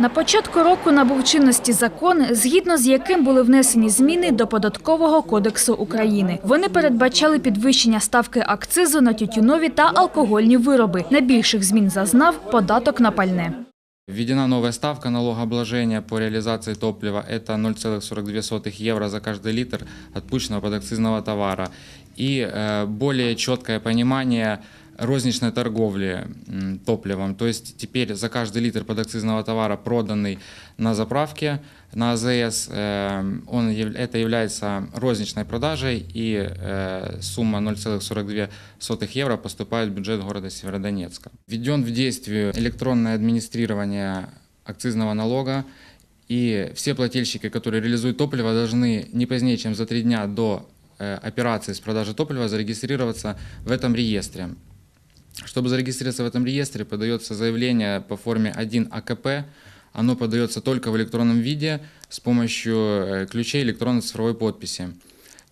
На початку року набув чинності закон, згідно з яким були внесені зміни до податкового кодексу України. Вони передбачали підвищення ставки акцизу на тютюнові та алкогольні вироби. Найбільших змін зазнав податок на пальне. Введена новая ставка налогообложения по реализации топлива. Это 0,42 евро за каждый литр отпущенного подакцизного товара. И э, более четкое понимание розничной торговли топливом. То есть теперь за каждый литр подакцизного товара, проданный на заправке на АЗС, э, он, это является розничной продажей, и э, сумма 0,42 евро поступает в бюджет города Северодонецка. Введен в действие электронное администрирование акцизного налога, и все плательщики, которые реализуют топливо, должны не позднее, чем за три дня до э, операции с продажи топлива зарегистрироваться в этом реестре. Чтобы зарегистрироваться в этом реестре, подается заявление по форме 1 АКП. Оно подается только в электронном виде с помощью э, ключей электронной цифровой подписи.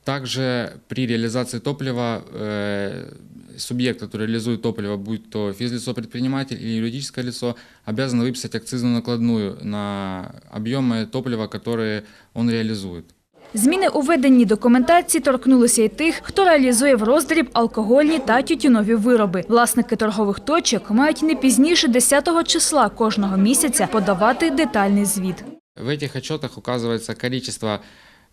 Также при реализации топлива э, субъект, который реализует топливо, будь то физлицо предприниматель или юридическое лицо, обязан выписать акцизную накладную на объемы топлива, которые он реализует. Зміни у веденні документації торкнулися й тих, хто реалізує в роздріб алкогольні та тютюнові вироби. Власники торгових точок мають не пізніше 10 числа кожного місяця подавати детальний звіт. В этих отчетах указывается количество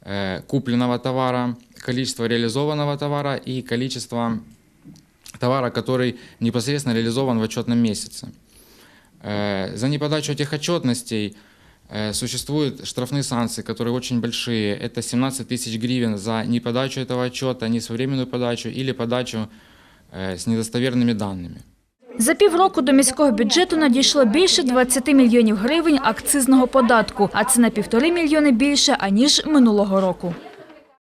э, купленного товара, количество реализованного товара и количество товара, который непосредственно реализован в отчетном месяце. Э, за неподачу этих отчетностей э, существуют штрафные санкции, которые очень большие. Это 17 тысяч гривен за неподачу этого отчета, несвоевременную подачу или подачу э, с недостоверными данными. За півроку до міського бюджету надійшло більше 20 мільйонів гривень акцизного податку, а це на півтори мільйони більше, аніж минулого року.